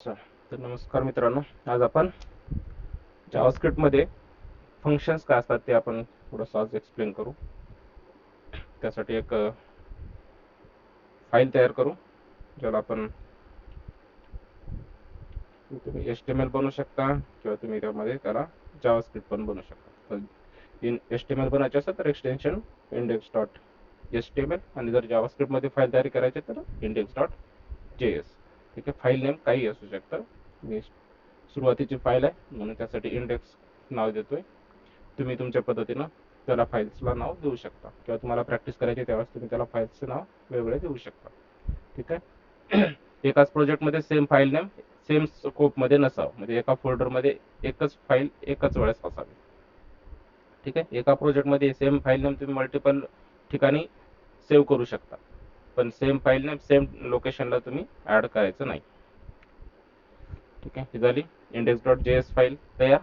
तर नमस्कार मित्रांनो. आज आपण जावास्क्रिप्टमध्ये फंक्शन्स काय असतात ते आपण थोडंसं आज एक्सप्लेन करू. त्यासाठी एक फाईल तयार करू ज्याला आपण तुम्ही एस टी एम एल बनवू शकता किंवा तुम्ही त्यामध्ये त्याला जावास्क्रिप्ट पण बनवू शकता. तर in S T M L बनायचे असेल तर extension index dot S T M L आणि जर जावास्क्रिप्टमध्ये फाईल तयार करायची तर इंडेक्स डॉट जे एस ठीक आहे? फाईल नेम काही असू शकतं. मी सुरुवातीची फाईल आहे म्हणून त्यासाठी इंडेक्स नाव देतोय. तुम्ही तुमच्या पद्धतीनं त्याला फाईल्सला नाव देऊ शकता. किंवा तुम्हाला प्रॅक्टिस करायची त्यावेळेस तुम्ही त्याला फाईल्सचं नाव वेगवेगळे देऊ शकता. ठीक आहे? एकाच प्रोजेक्टमध्ये सेम फाईल नेम सेम स्कोपमध्ये नसावं. म्हणजे एका फोल्डरमध्ये एकच फाईल एकच वेळेस असावी. ठीक आहे? एका प्रोजेक्टमध्ये सेम फाईल नेम तुम्ही मल्टिपल ठिकाणी सेव्ह करू शकता. पण सेम फाईल नेम सेम लोकेशनला तुम्ही ऍड करायचं नाही. ठीक आहे? ही झाली index dot J S file तयार.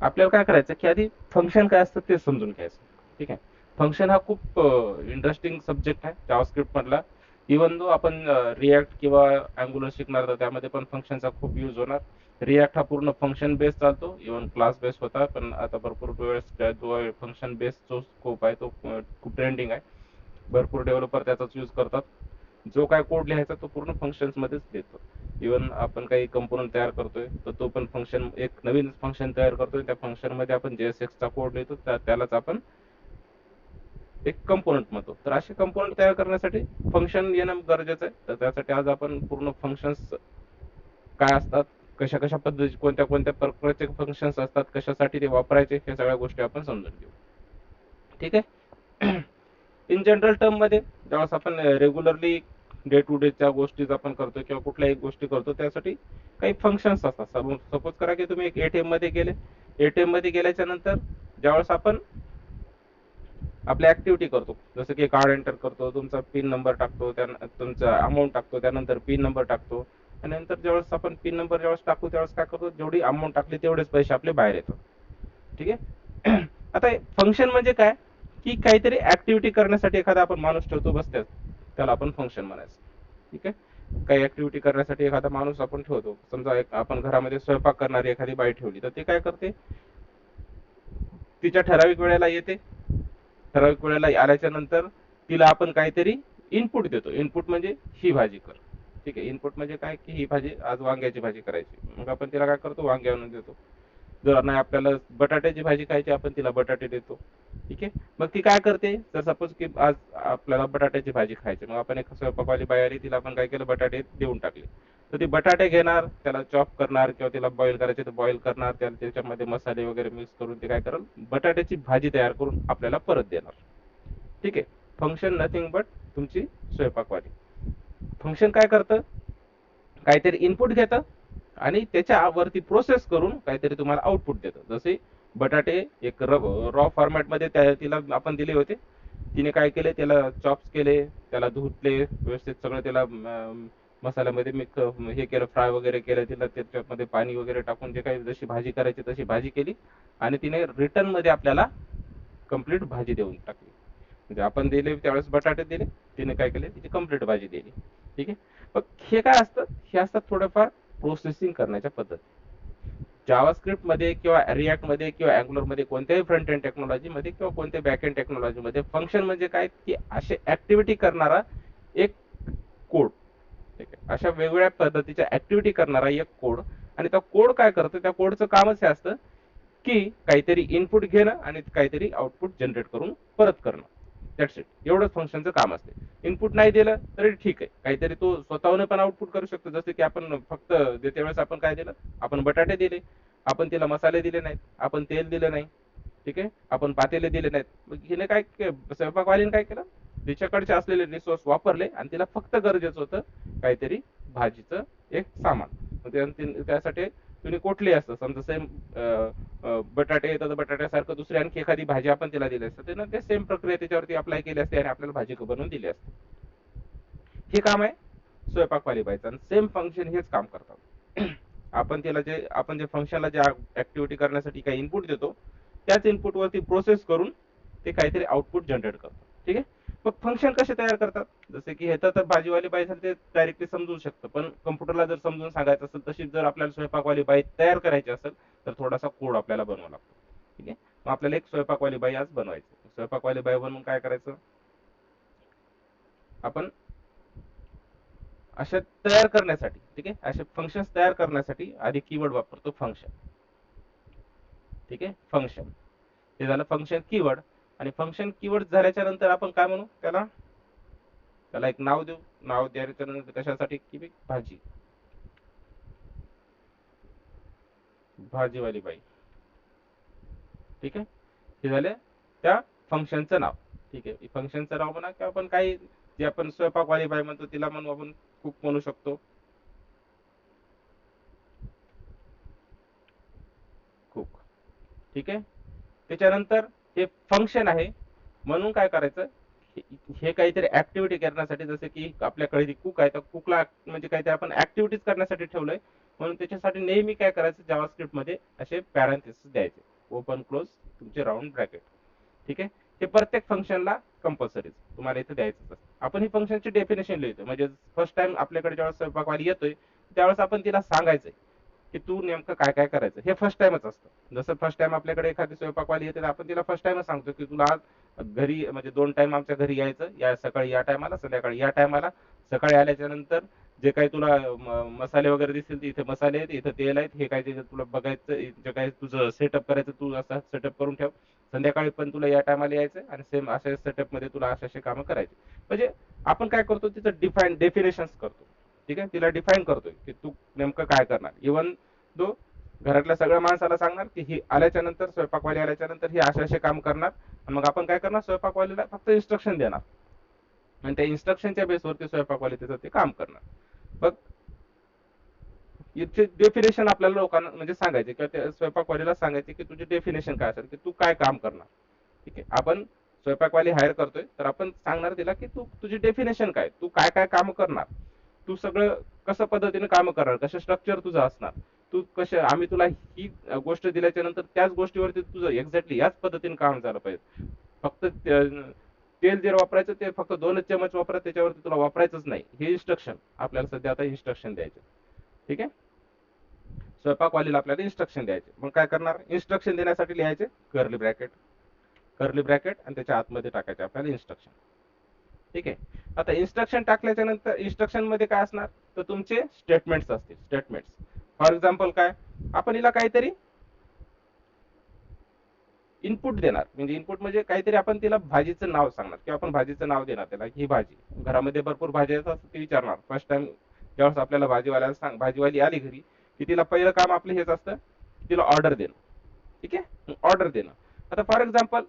आपल्याला काय करायचं की आधी फंक्शन काय असतं ते समजून घ्यायचं. ठीक आहे? फंक्शन हा खूप इंटरेस्टिंग सब्जेक्ट आहे जावास्क्रिप्ट मधला. इवन दो आपण रिॲक्ट किंवा अँग्युलर शिकणार तर त्यामध्ये पण फंक्शनचा खूप यूज होणार. रिॲक्ट हा पूर्ण फंक्शन बेस चालतो. इवन क्लास बेस होता पण आता भरपूर वेळेस जो फंक्शन बेस जो स्कोप आहे तो खूप ट्रेंडिंग आहे. भरपूर डेव्हलपर त्याचाच यूज करतात. जो काय कोड लिहायचा तो पूर्ण फंक्शन्स मध्येच लिहितो. इवन आपण काही कंपोनंट तयार करतोय तर तो पण फंक्शन एक नवीन फंक्शन तयार करतोय. त्या फंक्शनमध्ये आपण जेएसएक्स चा कोड लिहितो त्यालाच आपण एक कंपोनंट म्हणतो. तर असे कंपोनंट तयार करण्यासाठी फंक्शन येणं गरजेचं आहे. तर त्यासाठी आज आपण पूर्ण फंक्शन्स काय असतात कशा कशा पद्धती कोणत्या कोणत्या प्रकारचे फंक्शन्स असतात कशासाठी ते वापरायचे हे सगळ्या गोष्टी आपण समजून घेऊ. ठीक आहे? इन जनरल टर्ममध्ये ज्यावेळेस आपण रेग्युलरली डे टू डेच्या गोष्टीच आपण करतो किंवा कुठल्याही गोष्टी करतो त्यासाठी काही फंक्शन्स असतात. सपोज करा की तुम्ही एक एटीएममध्ये गेले. एटीएममध्ये गेल्याच्यानंतर ज्यावेळेस आपण आपल्या ऍक्टिव्हिटी करतो जसं की कार्ड एंटर करतो तुमचा पिन नंबर टाकतो त्या तुमचा अमाऊंट टाकतो त्यानंतर पिन नंबर टाकतो आणि नंतर ज्यावेळेस आपण पिन नंबर ज्यावेळेस टाकू त्यावेळेस काय करतो जेवढी अमाऊंट टाकली तेवढेच पैसे आपले बाहेर येतात. ठीक आहे? आता फंक्शन म्हणजे काय? की काहीतरी ऍक्टिव्हिटी करण्यासाठी एखादा आपण माणूस ठेवतो बस त्याला आपण फंक्शन म्हणायचं. ठीक आहे? काही ऍक्टिव्हिटी करण्यासाठी एखादा माणूस आपण ठेवतो. समजा एक आपण घरामध्ये स्वयंपाक करणारी एखादी बाई ठेवली तर ते काय करते? तिच्या ठराविक वेळेला येते. ठराविक वेळेला आल्याच्यानंतर तिला आपण काहीतरी इनपुट देतो. इनपुट म्हणजे ही भाजी कर. ठीक आहे? इनपुट म्हणजे काय? की ही भाजी आज वांग्याची भाजी करायची. मग आपण तिला काय करतो? वांग्या आणून देतो. जर नाही आपल्याला बटाट्याची भाजी खायची आपण तिला बटाटे देतो. ठीक आहे? मग ती काय करते? तर सपोज की आज आपल्याला बटाट्याची भाजी खायची मग आपण एक स्वयंपाकवाली बाई आली तिला आपण काय केलं? बटाटे देऊन टाकले. तर ती बटाटे घेणार त्याला चॉप करणार किंवा तिला बॉईल करायचे तर बॉईल करणार त्याला त्याच्यामध्ये मसाले वगैरे मिक्स करून ते काय करेल? बटाट्याची भाजी तयार करून आपल्याला परत देणार. ठीक आहे? फंक्शन नथिंग बट तुमची स्वयंपाकवाली. फंक्शन काय करतं? काहीतरी इनपुट घेतं आणि त्याच्यावरती प्रोसेस करून काहीतरी तुम्हाला आउटपुट देतं. जसे बटाटे एक रॉ फॉर्मॅटमध्ये त्या तिला आपण दिले होते. तिने काय केले? त्याला चॉप्स केले त्याला धुतले व्यवस्थित सगळं त्याला मसाल्यामध्ये मिक्स हे केलं फ्राय वगैरे केलं तिला त्याच्यामध्ये पाणी वगैरे टाकून जे काही जशी भाजी करायची तशी भाजी केली. आणि तिने रिटर्नमध्ये आपल्याला कंप्लीट भाजी देऊन टाकली. म्हणजे आपण दिले त्यावेळेस बटाटे दिले तिने काय केले? तिची कंप्लीट भाजी दिली. ठीक आहे? मग हे काय असतं? हे असतात थोडंफार प्रोसेसिंग करण्याच्या पद्धती. जावास्क्रिप्टमध्ये किंवा रिॲक्टमध्ये किंवा अँग्युलरमध्ये कोणत्याही फ्रंट एंड टेक्नॉलॉजी मध्ये किंवा कोणत्याही बॅक एंड टेक्नॉलॉजी मध्ये फंक्शन म्हणजे काय? की असे ऍक्टिव्हिटी करणारा एक कोड अशा वेगवेगळ्या पद्धतीच्या ऍक्टिव्हिटी करणारा एक कोड आणि तो कोड काय करतो? त्या कोडचं कामच हे असतं की काहीतरी इनपुट घेणं आणि काहीतरी आउटपुट जनरेट करून परत करणं. दॅट्स इट एवढंच फंक्शनचं काम असते. इनपुट नाही दिलं तरी ठीक आहे. काहीतरी तो स्वतःहून पण आउटपुट करू शकतो. जसं की आपण फक्त देते वेळेस आपण काय दिलं आपण बटाटे दिले. आपण तिला मसाले दिले नाहीत. आपण तेल दिलं नाही. ठीक आहे? आपण पातेले दिले नाहीत. मग हिने काय स्वयंपाकवालीने काय केलं? तिच्याकडचे असलेले रिसोर्स वापरले आणि तिला फक्त गरजेचं होतं काहीतरी भाजीचं एक सामान. त्यासाठी तुम्ही कुठली असतं? समजा सेम बटाटे येतात बटाट्यासारखं दुसरी आणखी एखादी भाजी आपण तिला दिली असते त्यानं ते सेम प्रक्रिया त्याच्यावरती अप्लाय केली असते आणि आपल्याला भाजी बनवून दिली असते. हे काम आहे स्वयंपाकवाली बाईचं आणि सेम फंक्शन हेच काम करतात. आपण त्याला जे आपण जे फंक्शनला जे ऍक्टिव्हिटी करण्यासाठी काही इनपुट देतो त्याच इनपुट वरती प्रोसेस करून ते काहीतरी आउटपुट जनरेट करतो ठीक आहे? मग फंक्शन कसे तयार करतात? जसे की ह्याचं तर भाजीवाली बाई असेल ते डायरेक्टली समजू शकतं. पण कम्प्युटरला जर समजून सांगायचं असेल तशी जर आपल्याला स्वयंपाकवाली बाई तयार करायची असेल तर थोडासा कोड आपल्याला बनवा लागतो. ठीक आहे? मग आपल्याला एक स्वयंपाकवाली बाई आज बनवायची स्वयंपाकवाली बाई बनवून काय करायचं? आपण अशा तयार करण्यासाठी ठीक आहे? असे फंक्शन्स तयार करण्यासाठी आधी कीवर्ड वापरतो फंक्शन ठीक आहे? फंक्शन हे झालं फंक्शन कीवर्ड आणि फंक्शन कीवर्ड झाल्याच्यानंतर आपण काय म्हणू? त्याला त्याला एक नाव देऊ. नाव द्यायच्या नंतर कशासाठी? की भाजी. भाजीवाली बाई. ठीक आहे? हे झाले त्या फंक्शनचं नाव. ठीक आहे. फंक्शनचं नाव म्हणा किंवा आपण काही जे आपण स्वयंपाकवाली बाई म्हणतो तिला म्हणू आपण कुक म्हणू शकतो. कुक ठीक आहे? त्याच्यानंतर ते फंक्शन आहे म्हणून काय करायचं? हे- काहीतरी ऍक्टिव्हिटी करण्यासाठी जसे की आपल्याकडे कुक आहे तर कुकला म्हणजे काहीतरी आपण ऍक्टिव्हिटीज करण्यासाठी ठेवलंय. म्हणून त्याच्यासाठी नेहमी काय करायचं? जावास्क्रिप्टमध्ये असे पॅरेंथेसिस द्यायचे. ओपन क्लोज तुमचे राऊंड ब्रॅकेट ठीक आहे? हे प्रत्येक फंक्शनला कंपल्सरीच तुम्हाला इथे द्यायचं आपण ही फंक्शनची डेफिनेशन लिहितो म्हणजे फर्स्ट टाइम आपल्याकडे ज्यावेळेस स्वयंपाकवाली येतोय त्यावेळेस आपण तिला सांगायचंय. की तू नेमकं काय काय करायचं? हे फर्स्ट टाइमच असतं. जसं फर्स्ट टाइम आपल्याकडे एखादी स्वयंपाकवाली येते तर आपण तिला फर्स्ट टाइमच सांगतो की तुला आज घरी म्हणजे दोन टाइम आमच्या घरी यायचं. या सकाळी या टायमाला संध्याकाळी या टायमाला सकाळी आल्याच्यानंतर जे काही तुला मसाले वगैरे दिसतील ते इथे मसाले आहेत इथं तेल आहेत. हे काय तुला बघायचं जे काही तुझं सेटअप करायचं तू असं सेटअप करून ठेव. संध्याकाळी पण तुला या टायमाला यायचं आणि सेम अशा सेटअपमध्ये तुला अशा असे कामं करायचे. म्हणजे आपण काय करतो तिचं डिफाईन डेफिनेशन करतो. ठीक आहे? तिला डिफाईन करतोय की तू नेमकं काय करणार? इवन तो घरातल्या सगळ्या माणसाला सांगणार की ही आल्याच्यानंतर स्वयंपाकवाली आल्याच्यानंतर ही असे असे काम करणार आणि मग आपण काय करणार? स्वयंपाकवालीला फक्त इन्स्ट्रक्शन देणार. आणि त्या इन्स्ट्रक्शनच्या बेसवरती स्वयंपाकवाली त्याचं ते काम करणार. बघ इथे डेफिनेशन आपल्याला लोकांना म्हणजे सांगायचे किंवा त्या स्वयंपाकवालीला सांगायचे की तुझे डेफिनेशन काय असेल की तू काय काम करणार? ठीक आहे? आपण स्वयंपाकवाली हायर करतोय तर आपण सांगणार तिला की तू तुझी डेफिनेशन काय तू काय काय काम करणार? तू सगळं कसं पद्धतीने काम करणार कसं स्ट्रक्चर तुझं असणार? तू कसं आम्ही तुला ही गोष्ट दिल्याच्या नंतर त्याच गोष्टीवरती तुझं एक्झॅक्टली याच पद्धतीने काम झालं पाहिजे. फक्त तेल जे वापरायचं ते फक्त दोनच चमच वापरा त्याच्यावरती तुला वापरायचंच नाही. हे इन्स्ट्रक्शन आपल्याला सध्या आता इन्स्ट्रक्शन द्यायचे. ठीक आहे? स्वयंपाकवालीला आपल्याला इन्स्ट्रक्शन द्यायचे. मग काय करणार? इन्स्ट्रक्शन देण्यासाठी लिहायचे कर्ली ब्रॅकेट कर्ली ब्रॅकेट आणि त्याच्या आतमध्ये टाकायचे आपल्याला इन्स्ट्रक्शन ठीक आहे? आता इन्स्ट्रक्शन टाकल्याच्या नंतर इन्स्ट्रक्शनमध्ये काय असणार? तर तुमचे स्टेटमेंट्स असतील. स्टेटमेंट्स फॉर एक्झाम्पल काय? आपण हिला काहीतरी इनपुट देणार. म्हणजे इनपुट म्हणजे काहीतरी आपण तिला भाजीचं नाव सांगणार. किंवा आपण भाजीचं नाव देणार त्याला ही भाजी. घरामध्ये भरपूर भाजी असतात ती विचारणार. फर्स्ट टाइम ज्यावेळेस आपल्याला भाजीवाल्याला सांग भाजीवाली आली घरी की तिला पहिलं काम आपलं हेच असतं तिला ऑर्डर देणं. ठीक आहे? ऑर्डर देणं. आता फॉर एक्झाम्पल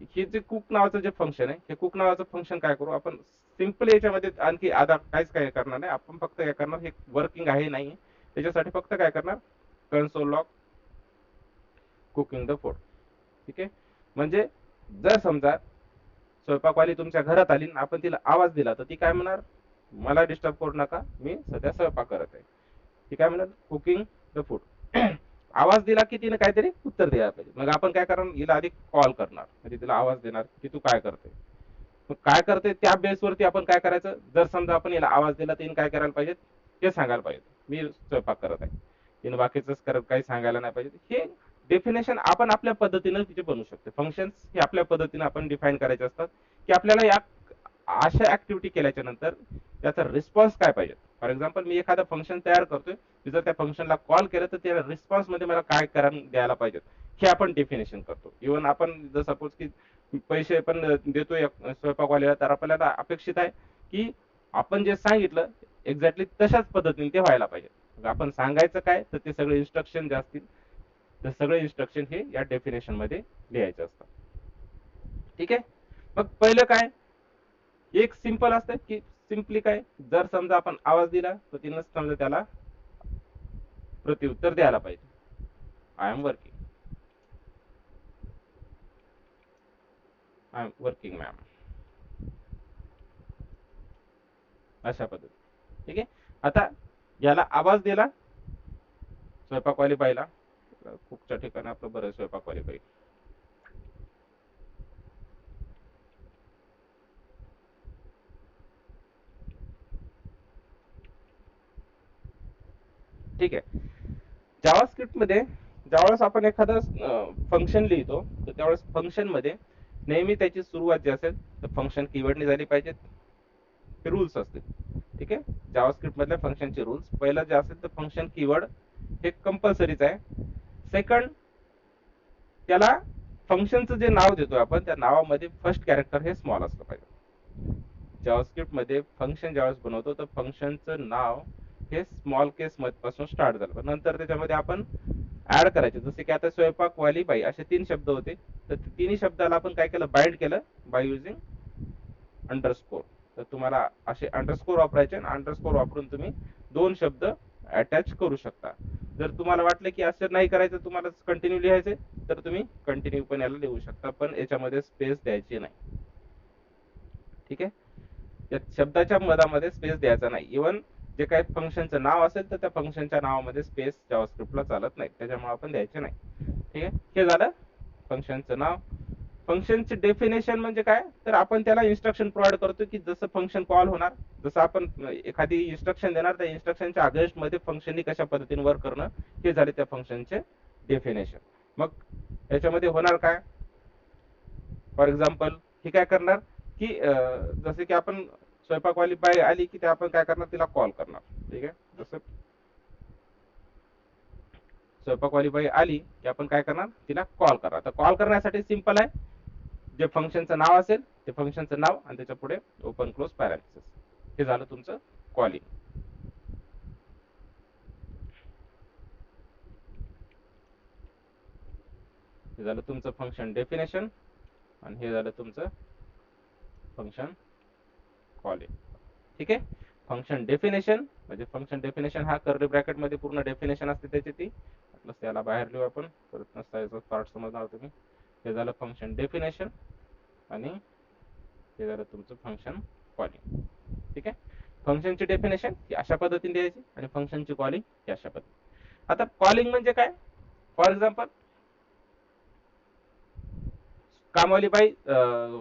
हे जे कुक नावाचं जे फंक्शन आहे हे कुक नावाचं फंक्शन काय करू? आपण सिंपल याच्यामध्ये आणखी आता काहीच काय करणार नाही. आपण फक्त काय करणार हे वर्किंग आहे नाही त्याच्यासाठी फक्त काय करणार? Console log cooking the food ठीक आहे? म्हणजे जर समजा स्वयंपाकवाली तुमच्या घरात आली आपण तिला आवाज दिला तर ती काय म्हणणार? मला डिस्टर्ब करू नका मी सध्या स्वयंपाक करत आहे. ती काय म्हणणार? कुकिंग द फूड आवाज दिला की तिने काहीतरी उत्तर द्यायला पाहिजे. मग आपण काय करणार? हिला आधी कॉल करणार. म्हणजे तिला आवाज देणार की तू काय करते मग काय करते त्या बेसवरती आपण काय करायचं? जर समजा आपण हिला आवाज दिला तर काय करायला पाहिजे? ते सांगायला पाहिजे. मी स्वयंपाक करत आहे. तिने बाकीच करत काही सांगायला नाही पाहिजे. हे डेफिनेशन आपण आपल्या पद्धतीनं तिथे बनवू शकतो. फंक्शन्स हे आपल्या पद्धतीने आपण डिफाईन करायचे असतात की आपल्याला या अशा ऍक्टिव्हिटी केल्याच्यानंतर त्याचा रिस्पॉन्स काय पाहिजे? फॉर एक्झाम्पल मी एखादं फंक्शन तयार करतोय मी जर त्या फंक्शनला कॉल केलं तर त्या रिस्पॉन्समध्ये मला काय करा द्यायला पाहिजे हे आपण डेफिनेशन करतो. इव्हन आपण जर सपोज की पैसे पण देतोय स्वयंपाकवाल्याला तर आपल्याला अपेक्षित आहे की आपण जे सांगितलं एक्झॅक्टली तशाच पद्धतीने ते व्हायला पाहिजे. आपण सांगायचं काय तर ते सगळे इन्स्ट्रक्शन जे असतील तर सगळे इन्स्ट्रक्शन हे या डेफिनेशनमध्ये लिहायचे असतात. ठीक आहे? मग पहिलं काय? एक सिंपल असतं की सिम्पली काय? जर समजा आपण आवाज दिला तर तिनं समजा त्याला प्रत्युत्तर द्यायला पाहिजे. I am working I am working ma'am अशा पद्धती ठीक आहे? आता याला आवाज दिला स्वयंपाकवाली पाहिला कुकच्या ठिकाणी आपलं बरं स्वयंपाकवाली पाहिजे ठीक आहे. जावास्क्रिप्टमध्ये ज्यावेळेस आपण एखादं फंक्शन लिहितो तर त्यावेळेस फंक्शनमध्ये नेहमी त्याची सुरुवात जी असेल तर फंक्शन कीवर्डने झाली पाहिजेत. हे रूल्स असतील. ठीक आहे? जावास्क्रिप्ट मधल्या फंक्शनचे रूल्स पहिला जे असेल तर फंक्शन कीवर्ड हे कंपल्सरीच आहे. सेकंड त्याला फंक्शनचं जे नाव देतोय आपण त्या नावामध्ये फर्स्ट कॅरेक्टर हे स्मॉल असलं पाहिजे. जावास्क्रिप्टमध्ये फंक्शन ज्यावेळेस बनवतो तर फंक्शनचं नाव हे स्मॉल केस पासून स्टार्ट झालं. नंतर त्याच्यामध्ये आपण ऍड करायचे. जसे की आता स्वयंपाक वाली बाई असे तीन शब्द होते. तर तिन्ही शब्दाला आपण काय केलं? बाइंड केलं बाय युझिंग अंडरस्कोर तर तुम्हाला असे अंडरस्कोर वापरायचे आणि अंडरस्कोर वापरून तुम्ही दोन शब्द अटॅच करू शकता. जर तुम्हाला वाटलं की असं नाही करायचं तुम्हाला कंटिन्यू लिहायचे तर तुम्ही कंटिन्यू पण याला लिहू शकता. पण याच्यामध्ये स्पेस द्यायची नाही. ठीक आहे? या शब्दाच्या मधामध्ये स्पेस द्यायचा नाही. इवन जे काही फंक्शनचं नाव असेल तर त्या फंक्शनच्या नावामध्ये स्पेस जावास्क्रिप्टला चालत नाही. त्याच्यामुळे आपण द्यायचे नाही. ठीक आहे? हे झालं फंक्शनचं नाव. फंक्शनचे डेफिनेशन म्हणजे काय? तर आपण त्याला इन्स्ट्रक्शन प्रोव्हाइड करतो की जसं फंक्शन कॉल होणार जसं आपण एखादी इन्स्ट्रक्शन देणार त्या इन्स्ट्रक्शनच्या अगेन्स्टमध्ये फंक्शननी कशा पद्धतीने वर्क करणं हे झाले त्या फंक्शनचे डेफिनेशन मग याच्यामध्ये होणार काय? फॉर एक्झाम्पल हे काय करणार की जसे की आपण स्वयंपाकवाली बाई आली की ते आपण काय करणार? तिला कॉल करणार. ठीक आहे? जसं स्वयंपाकवाली बाई आली की आपण काय करणार? तिला कॉल करणार. तर कॉल करण्यासाठी सिंपल आहे. जे फंक्शनचं नाव असेल ते फंक्शनचं नाव आणि त्याच्या पुढे ओपन क्लोज पॅरालिसिस हे झालं तुमचं कॉलिंग हे झालं तुमचं फंक्शन डेफिनेशन आणि हे झालं तुमचं फंक्शन कॉलिंग ठीक आहे? फंक्शन डेफिनेशन म्हणजे फंक्शन डेफिनेशन हा कर्ली ब्रॅकेटमध्ये पूर्ण डेफिनेशन असते त्याची ती. प्लस त्याला बाहेर लिहू आपण. परत नसता याचा पार्ट समजणार तुम्ही. हे झालं फंक्शन डेफिनेशन आणि हे झालं तुमचं फंक्शन कॉलिंग ठीक आहे? फंक्शनची डेफिनेशन ही अशा पद्धतीने द्यायची आणि फंक्शनची कॉलिंग ही अशा पद्धतीने. आता कॉलिंग म्हणजे काय? फॉर एक्झाम्पल कामवाली बाई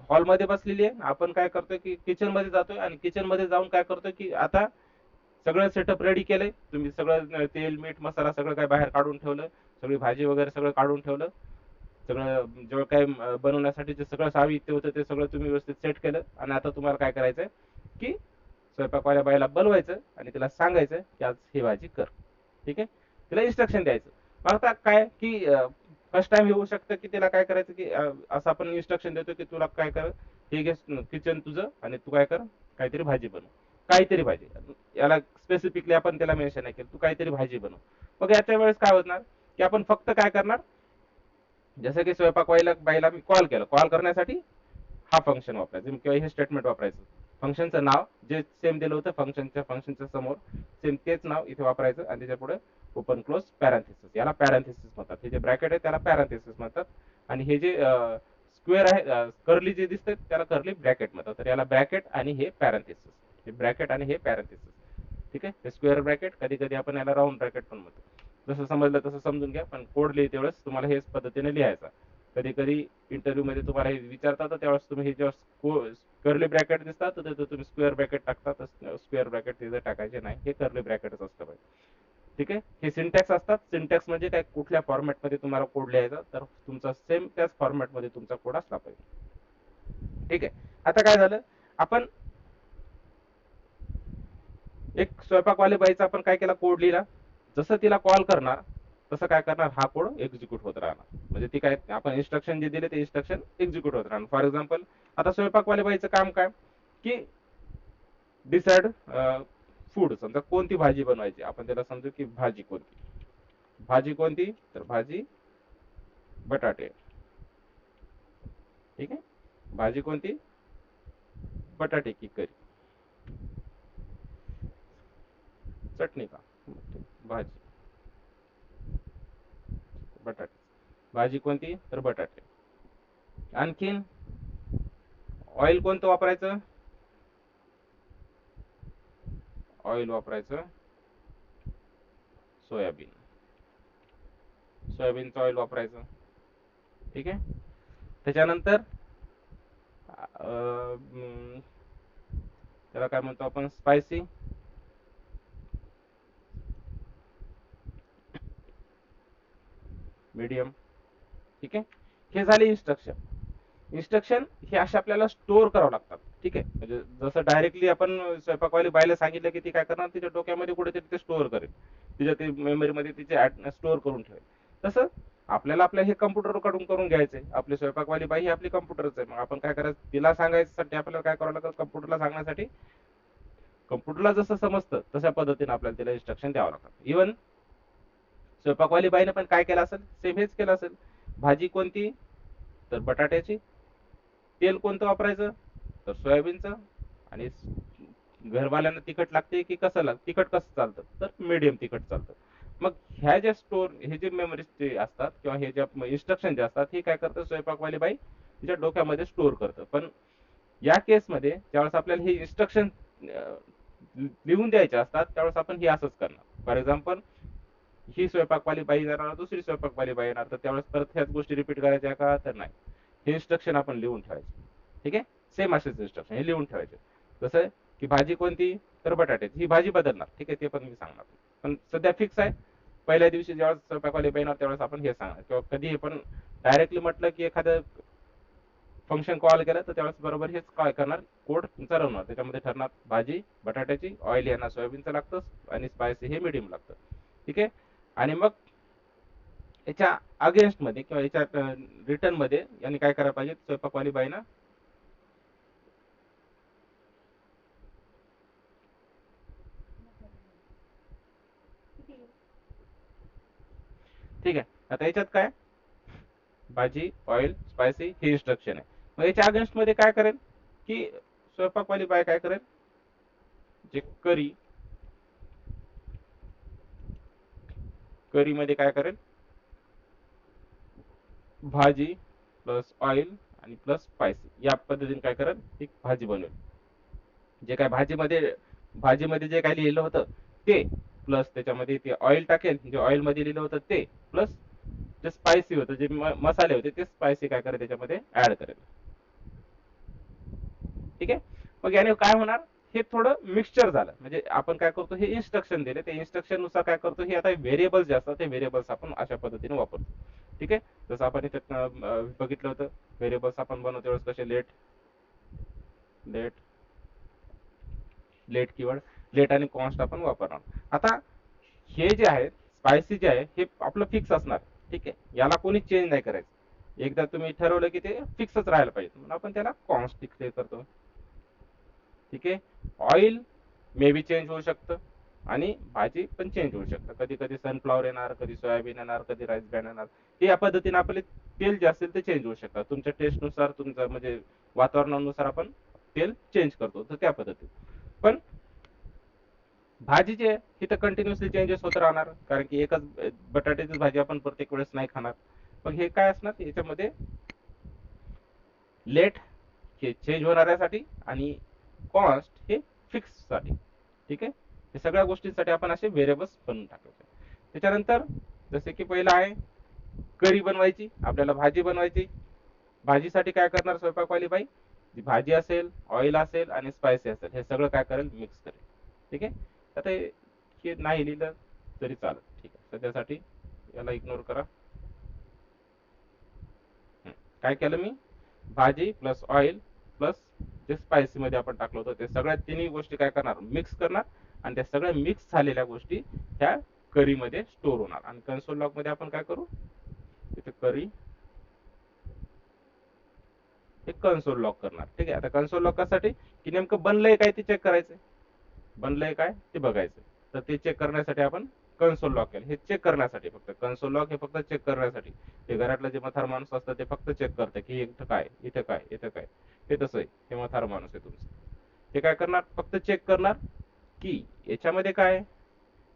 हॉलमध्ये बसलेली आहे. आपण काय करतोय की किचनमध्ये जातोय आणि किचनमध्ये जाऊन काय करतोय की आता सगळं सेटअप रेडी केलंय. तुम्ही सगळं तेल मीठ मसाला सगळं काय बाहेर काढून ठेवलं. सगळी भाजी वगैरे सगळं काढून ठेवलं. सगळं जेव्हा काय बनवण्यासाठी जे सगळं साहित्य होतं ते सगळं तुम्ही व्यवस्थित सेट केलं. आणि आता तुम्हाला काय करायचंय की स्वयंपाकवाल्या बाईला बनवायचं आणि तिला सांगायचं की आज ही भाजी कर. ठीक आहे? तिला इन्स्ट्रक्शन द्यायचं. मग आता काय की फर्स्ट टाइम येऊ शकतं की त्याला काय करायचं की असं आपण इन्स्ट्रक्शन देतो की तुला काय कर हे घे किचन तुझं आणि तू काय कर काहीतरी भाजी बनव. काहीतरी भाजी. याला स्पेसिफिकली आपण त्याला मेन्शन नाही केलं. तू काहीतरी भाजी बनव. मग याच्या वेळेस काय होणार की आपण फक्त काय करणार? जसं की स्वयंपाक बाईला बाईला मी कॉल केला. कॉल करण्यासाठी हा फंक्शन वापरायचं. किंवा हे स्टेटमेंट वापरायचं. फंक्शनचं नाव जे सेम दिलं होतं फंक्शनच्या फंक्शनच्या समोर सेम तेच नाव इथे वापरायचं आणि त्याच्या पुढे ओपन क्लोज पॅरांथेसिस याला पॅरांथेसिस म्हणतात. हे जे ब्रॅकेट आहे त्याला पॅरांथेसिस म्हणतात. आणि हे जे स्क्वेअर आहे कर्ली जे दिसते त्याला कर्ली ब्रॅकेट म्हणतात. तर याला ब्रॅकेट आणि हे पॅरांथेसिस हे ब्रॅकेट आणि हे पॅरांथेसिस ठीक आहे? हे स्क्वेअर ब्रॅकेट कधी कधी आपण याला राऊंड ब्रॅकेट पण म्हणतो. जसं समजलं तसं समजून घ्या पण कोड लिहिते वेळेस तुम्हाला हेच पद्धतीने लिहायचा कधी कधी इंटरव्ह्यू मध्ये तुम्हाला हे विचारतात त्यावेळेस तुम्ही हे जेव्हा कर्ली ब्रॅकेट दिसतात तर तुम्ही स्क्वेअर ब्रॅकेट टाकतात. स्क्वेअर ब्रॅकेट तिथे टाकायचे नाही. हे कर्ली ब्रॅकेटच असतं पाहिजे ठीक आहे? हे सिंटॅक्स असतात. सिंटॅक्स म्हणजे काय? कुठल्या फॉर्मॅटमध्ये तुम्हाला कोड लिहायचा तर तुमचा सेम त्याच फॉर्मॅटमध्ये तुमचा कोड असला पाहिजे. ठीक आहे? आता काय झालं? आपण एक स्वयंपाकवाले बाईचा आपण काय केला? कोड लिहिला. जसं तिला कॉल करणार तसं काय करणार? हा कोड एक्झिक्यूट होत राहणार. म्हणजे ती काय आपण इन्स्ट्रक्शन जे दिले ते इन्स्ट्रक्शन एक्झिक्यूट होत राहणार. फॉर एक्झाम्पल आता स्वयंपाकवाले बाईचं काम काय? की डिसाइड फूड समजा कोणती भाजी बनवायची? आपण त्याला समजू की भाजी कोणती? भाजी कोणती? तर भाजी बटाटे. ठीक आहे? भाजी कोणती? बटाटे की करी. चटणी का? भाजी. बटाटे. भाजी कोणती? तर बटाटे. आणखीन ऑइल कोणतं वापरायचं? ऑइल वापरायचं. सोयाबीन. सोयाबीनचं ऑइल वापरायचं. ठीक आहे? त्याच्यानंतर अं, त्याला काय म्हणतो आपण? स्पायसी मीडियम ठीक आहे? हे झाले इन्स्ट्रक्शन इन्स्ट्रक्शन हे असे आपल्याला स्टोअर करावं लागतात. ठीक आहे? म्हणजे जसं डायरेक्टली आपण स्वयंपाकवाली बायला सांगितलं की ती काय करणार? तिच्या डोक्यामध्ये कुठेतरी ते स्टोअर करेल. तिच्या ते मेमरीमध्ये तिचे स्टोअर करून ठेवेल. तसं आपल्याला आपल्या हे कम्प्युटरकडून करून घ्यायचंय. आपली स्वयंपाकवाली बाई ही आपली कम्प्युटरच आहे. मग आपण काय करायचं? तिला सांगायसाठी आपल्याला काय करावं लागतं? कम्प्युटरला सांगण्यासाठी कम्प्युटरला जसं समजतं तशा पद्धतीने आपल्याला तिला इन्स्ट्रक्शन द्यावं लागतं. इवन स्वयंपाकवाली बाईने पण काय केलं असेल? सेम हेच केलं असेल. भाजी कोणती? तर बटाट्याची. तेल कोणतं वापरायचं? तर सोयाबीनचं. आणि घरवाल्यांना तिखट लागते की कसं लाग तिखट कसं चालतं? तर मीडियम तिखट चालतं. मग ह्या ज्या स्टोर हे जे मेमरीज जे असतात किंवा हे ज्या इन्स्ट्रक्शन जे असतात हे काय करतं? स्वयंपाकवाली बाई तिच्या डोक्यामध्ये स्टोअर करतं. पण या केसमध्ये ज्यावेळेस आपल्याला हे इन्स्ट्रक्शन लिहून द्यायचे असतात त्यावेळेस आपण हे असंच करणार. फॉर एक्झाम्पल ही स्वयंपाकवाली बाई जाणार दुसरी स्वयंपाकवाली बाई येणार तर त्यावेळेस परत ह्याच गोष्टी रिपीट करायच्या का? तर नाही. हे इन्स्ट्रक्शन आपण लिहून ठेवायचे. ठीक आहे? सेम असेच इन्स्ट्रक्शन हे लिहून ठेवायचे. कसं आहे की भाजी कोणती? तर बटाट्याची. ही भाजी बदलणार. ठीक आहे? ते पण मी सांगणार. पण सध्या फिक्स आहे. पहिल्या दिवशी ज्यावेळेस स्वयंपाकवाली बाई येणार त्यावेळेस आपण हे सांगणार. किंवा कधी पण डायरेक्टली म्हटलं की एखादं फंक्शन कॉल केलं तर त्यावेळेस बरोबर हेच काय करणार. कोड चालवणार त्याच्यामध्ये ठरणार भाजी बटाट्याची ऑइल यांना सोयाबीनचं लागतं आणि स्पायसी हे मिडियम लागतं. ठीक आहे? आणि मग याच्या अगेन्स्टमध्ये किंवा याच्या रिटर्नमध्ये यांनी काय करायला पाहिजे? स्वयंपाकवाली बाईनं ठीक आहे. आता याच्यात काय? भाजी ऑइल स्पायसी हे इन्स्ट्रक्शन आहे. मग याच्या अगेन्स्टमध्ये काय करेल? की स्वयंपाकवाली बाय काय करेल? जे करी करी मध्ये काय करेल? भाजी प्लस ऑइल आणि प्लस स्पायसी या पद्धतीने काय करेल? एक भाजी बनवेल. जे काय भाजीमध्ये भाजीमध्ये जे काय लिहिलं होतं ते प्लस त्याच्यामध्ये ते ऑइल टाकेल. जे ऑइलमध्ये लिहिलं होतं ते प्लस जे स्पायसी होतं जे मसाले होते ते स्पायसी काय करेल? त्याच्यामध्ये ऍड करेल. ठीक आहे? मग याने काय होणार? हे थोडं मिक्सचर झालं. म्हणजे आपण काय करतो हे इन्स्ट्रक्शन दिले. ते इन्स्ट्रक्शननुसार काय करतो हे आता व्हेरिएबल्स जे असतात ते व्हेरिएबल्स आपण अशा पद्धतीने वापरतो. ठीक आहे? जसं आपण इथे बघितलं होतं व्हेरिएबल्स आपण बनवतो वेळेस कसे? Let let let keyword let आणि कॉन्स्ट आपण वापरणार. आता हे जे आहे स्पायसी जे आहे हे आपलं फिक्स असणार. ठीक आहे? याला कोणी चेंज नाही करायचं. एकदा तुम्ही ठरवलं की ते फिक्सच राहायला पाहिजे. म्हणून आपण त्याला कॉन्स्ट डिक्लेअर करतो. ठीक आहे? ऑइल मे बी चेंज होऊ शकतं आणि भाजी पण चेंज होऊ शकतं. कधी कधी सनफ्लॉवर येणार कधी सोयाबीन येणार कधी राईस ब्रँड येणार. ते या पद्धतीने आपले तेल जे असेल ते चेंज होऊ शकतात तुमच्या टेस्टनुसार तुमचं म्हणजे वातावरणानुसार आपण तेल चेंज करतो. तर त्या पद्धतीने पण भाजी जी आहे ही तर कंटिन्युअसली चेंजेस होत राहणार. कारण की एकच बटाट्याची भाजी आपण प्रत्येक वेळेस नाही खाणार. पण हे काय असणार? याच्यामध्ये लेट हे चेंज होणाऱ्यासाठी आणि कॉस्ट हे फिक्ससाठी. ठीक आहे? हे सगळ्या गोष्टींसाठी आपण असे व्हेरिएबल्स बनवून टाकायचे. त्याच्यानंतर जसे की पहिलं आहे करी बनवायची आपल्याला भाजी बनवायची. भाजीसाठी काय करणार स्वयंपाकवाली बाई? जी भाजी असेल ऑइल असेल आणि स्पायसी असेल हे सगळं काय करेल? मिक्स करेल. ठीक आहे? आता हे नाही लिहिलं तरी चालेल. ठीक आहे? सध्यासाठी याला इग्नोर करा. काय केलं मी? भाजी प्लस ऑइल प्लस जे स्पायसी मध्ये आपण टाकलं होतं ते सगळ्या तिन्ही गोष्टी काय करणार? मिक्स करणार आणि त्या सगळ्या मिक्स झालेल्या गोष्टी ह्या करीमध्ये स्टोर होणार. आणि कन्सोल लॉकमध्ये आपण काय करू? इथे करी. हे कन्सोल लॉक करणार. ठीक आहे? आता कन्सोल लॉक कशासाठी? की नेमकं बनलंय काय ते चेक करायचंय? बनलंय काय? ते बघायचं तर ते चेक करण्यासाठी आपण कन्सोल लॉक केलं. हे चेक करण्यासाठी फक्त. कन्सोल लॉक हे फक्त चेक करण्यासाठी. ते घरातलं जे मथार माणूस असतं ते फक्त चेक करतं की इथं काय इथं काय इथं काय. हे तसं आहे. हे मथार माणूस आहे तुमचं. ते काय करणार? फक्त चेक करणार की याच्यामध्ये काय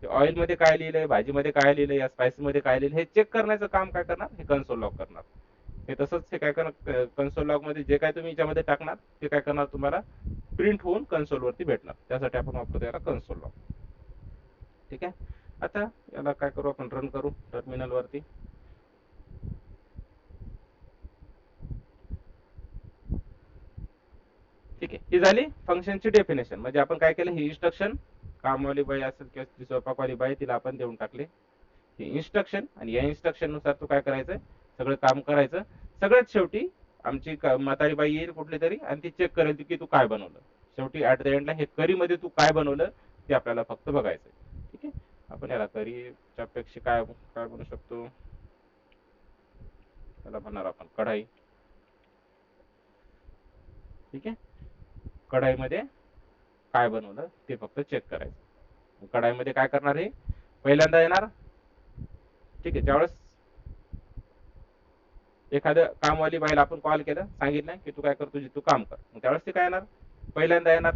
ऑइलमध्ये काय लिहिलंय भाजीमध्ये काय लिहिलंय या स्पायसी मध्ये काय लिहिलंय हे चेक करण्याचं काम काय करणार? हे कन्सोल लॉक करणार. हे तसंच हे काय करणार? कन्सोल लॉकमध्ये जे काय तुम्ही याच्यामध्ये टाकणार ते काय करणार तुम्हाला? प्रिंट होऊन कन्सोल वरती भेटणार. त्यासाठी आपण वापरतो याला कन्सोल लॉक ठीक आहे? आता याला काय करू आपण? रन करू टर्मिनल वरती. ठीक आहे. ही झाली फंक्शनची डेफिनेशन म्हणजे आपण काय केलं? ही इन्स्ट्रक्शन कामवाली बाई असेल किंवा स्वयंपाकवाली बाई तिला आपण देऊन टाकले. हे इन्स्ट्रक्शन आणि या इन्स्ट्रक्शननुसार तू काय करायचं? सगळं काम करायचं. सगळ्यात शेवटी आमची म्हातारी बाई येईल कुठली तरी आणि ती चेक करेल की तू काय बनवलं. शेवटी ऍट द एंडला हे करी मध्ये तू काय बनवलं ते आपल्याला फक्त बघायचं आहे आपण याला करीच्या पेक्षा काय काय बनवू शकतो? त्याला म्हणणार आपण कढाई. ठीक आहे? कढाईमध्ये काय बनवलं ते फक्त चेक करायचं. कढाईमध्ये काय करणार आहे पहिल्यांदा येणार. ठीक आहे ज्यावेळेस एखाद्या कामवाली बाईला आपण कॉल केला सांगितलं की तू काय कर तुझी तू काम कर. मग त्यावेळेस ते काय येणार? पहिल्यांदा येणार.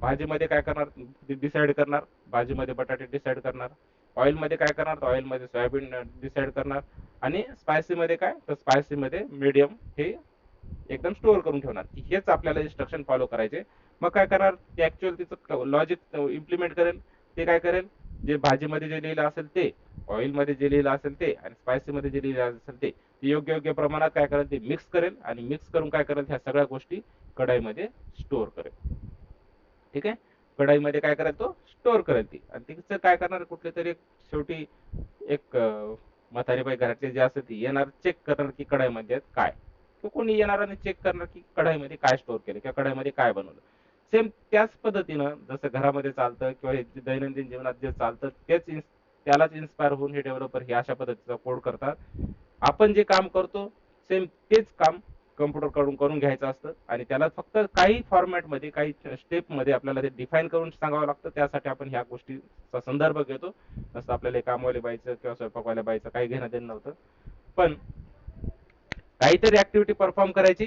भाजीमध्ये काय करणार? डिसाईड करणार. भाजीमध्ये बटाटे डिसाईड करणार. ऑइलमध्ये काय करणार? ऑइलमध्ये सोयाबीन डिसाईड करणार. आणि स्पायसीमध्ये काय? तर स्पायसीमध्ये मीडियम हे एकदम स्टोअर करून ठेवणार. हेच आपल्याला इन्स्ट्रक्शन फॉलो करायचे. मग काय करणार? ते ऍक्च्युअल तिचं लॉजिक इम्प्लिमेंट करेल. ते काय करेल? जे भाजीमध्ये जे लिहिलं असेल ते ऑइलमध्ये जे लिहिलं असेल ते आणि स्पायसीमध्ये जे लिहिलं असेल ते ते योग्य योग्य प्रमाणात काय करेल? ते मिक्स करेल. आणि मिक्स करून काय करेल? ह्या सगळ्या गोष्टी कढाईमध्ये स्टोअर करेल. ठीक आहे? कढाईमध्ये काय करायचं तो? स्टोअर करेल ती. आणि तिचं काय करणार? कुठले तरी एक शेवटी एक म्हातारी बाई घरातले जे असते ती येणार चेक करणार की कढाईमध्ये काय. तो कोणी येणार आणि चेक करणार की कढाईमध्ये काय स्टोअर केलं किंवा कढाईमध्ये काय बनवलं. सेम त्याच पद्धतीनं जसं घरामध्ये चालतं किंवा दैनंदिन जीवनात जे चालतं तेच त्यालाच इन्स्पायर होऊन हे डेव्हलपर हे अशा पद्धतीचा कोड करतात. आपण जे काम करतो सेम तेच काम कम्प्युटरकडून करून घ्यायचं असतं. आणि त्याला फक्त काही फॉर्मॅटमध्ये काही स्टेपमध्ये आपल्याला ते डिफाईन करून सांगावं लागतं. त्यासाठी आपण ह्या गोष्टीचा संदर्भ घेतो. जसं आपल्याला कामवाले बाईचं किंवा स्वयंपाकवाल्या बाईचं काही घेणं देणं नव्हतं. पण काहीतरी ऍक्टिव्हिटी परफॉर्म करायची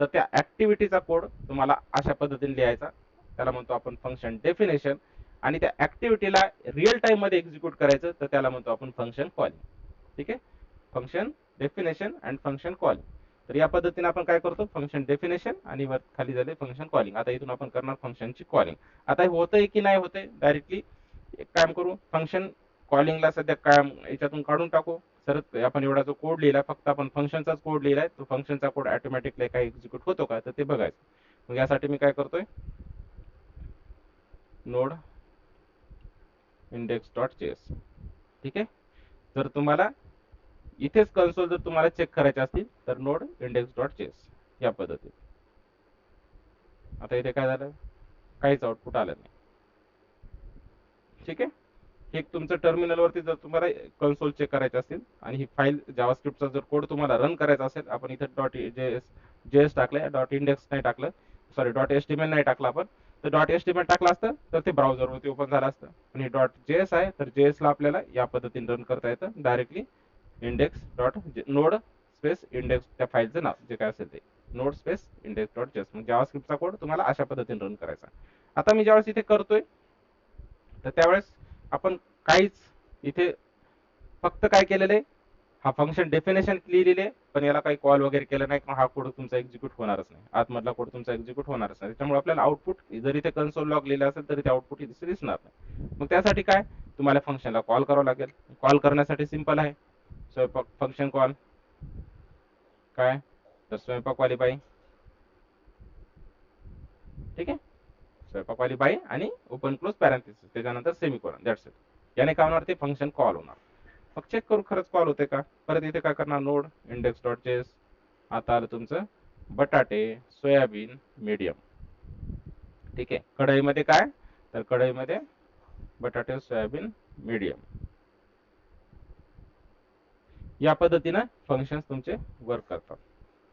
तर त्या ऍक्टिव्हिटीचा कोड तुम्हाला अशा पद्धतीने लिहायचा. त्याला म्हणतो आपण फंक्शन डेफिनेशन आणि त्या ऍक्टिव्हिटीला रिअल टाइममध्ये एक्झिक्यूट करायचं तर त्याला म्हणतो आपण फंक्शन कॉलिंग ठीक आहे? Function definition and function calling तर या पद्धतीने आपण काय करतो? फंक्शन डेफिनेशन आणि वर खाली झाले फंक्शन कॉलिंग आता इथून आपण करणार फंक्शनची कॉलिंग आता हे होतंय की नाही होते डायरेक्टली एक काम करू. फंक्शन कॉलिंगला सध्या काय याच्यातून काढून टाकू. सर आपण एवढा जो कोड लिहिला फक्त आपण फंक्शनचाच कोड लिहिलाय तो फंक्शनचा कोड ऑटोमॅटिकली काय एक्झिक्यूट होतो का? तर ते बघायचं. मग यासाठी मी काय करतोय? नोड इंडेक्स डॉट चेस ठीक आहे? जर तुम्हाला इथेच कन्सोल जर तुम्हाला चेक करायचे असतील तर नोड इंडेक्स डॉट चेस या पद्धतीने आता इथे काय झालं? काहीच आउटपुट आलं नाही. ठीक आहे? हे एक तुमचं टर्मिनलवरती जर तुम्हाला कन्सोल चेक करायचे असतील आणि ही फाईल जावास्क्रिप्टचा जर कोड तुम्हाला रन करायचा असेल आपण इथे डॉट जेएस जेएस टाकलंय डॉट इंडेक्स नाही टाकलं सॉरी डॉट एस नाही टाकलं आपण तर डॉट एस टाकलं असतं तर ते ब्राउझरवरती ओपन झालं असतं. आणि डॉट जेएस आहे तर JS ला आपल्याला या पद्धतीने रन करता येतं directly index dot node space index त्या फाईलचं नाव जे काय असेल ते. नोड स्पेस इंडेक्स डॉट जस मग जावास्क्रिप्टचा कोड तुम्हाला अशा पद्धतीने रन करायचा. आता मी ज्यावेळेस इथे करतोय तर त्यावेळेस आपण काहीच इथे फक्त काय केलेलं आहे? हा फंक्शन डेफिनेशन लिहिलेले आहे, पण याला काही कॉल वगैरे केलं नाही हा कोड तुमचा एक्झिक्यूट होणारच नाही. आतमधला कोड तुमचा एक्झिक्यूट होणारच नाही. त्यामुळे आपल्याला आउटपुट जरी ते कन्सोल लॉग लिहिलं असेल तरी ते आउटपुट इथे दिसणार नाही. मग त्यासाठी काय? तुम्हाला फंक्शनला कॉल करावं लागेल. कॉल करण्यासाठी सिंपल आहे. स्वयंपाक फंक्शन कॉल काय? तर स्वयंपाकवाली बाई. ठीक आहे? स्वयंपाकवाली बाई आणि ओपन क्लोज पॅरेंथेसिस त्याच्यानंतर सेमिकोलॉन दॅट्स इट याने काय होणार? ते फंक्शन कॉल होणार. मग चेक करू खरंच कॉल होते का? परत इथे काय करणार? नोड इंडेक्स डॉट चेस आता आलं तुमचं बटाटे सोयाबीन मीडियम ठीक आहे? कढईमध्ये काय? तर कढईमध्ये बटाटे सोयाबीन मीडियम या पद्धतीनं फंक्शन्स तुमचे वर्क करतात.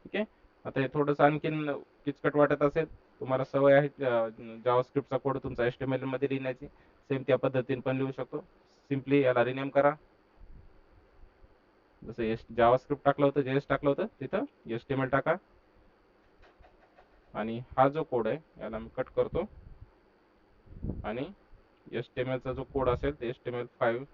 ठीक आहे आता हे थोडंसं आणखीन किचकट वाटत असेल तुम्हाला सवय आहे जावास्क्रिप्टचा कोड तुमचा एच मध्ये लिहिण्याची सेम त्या पद्धतीने पण लिहू शकतो. सिम्पली याला रिनेम करा. जसं एस जावास्क्रिप्ट टाकलं होतं जेएस टाकलं होतं तिथं एच टाका. आणि हा जो कोड आहे याला मी कट करतो. आणि एच चा जो कोड असेल ते H T M L five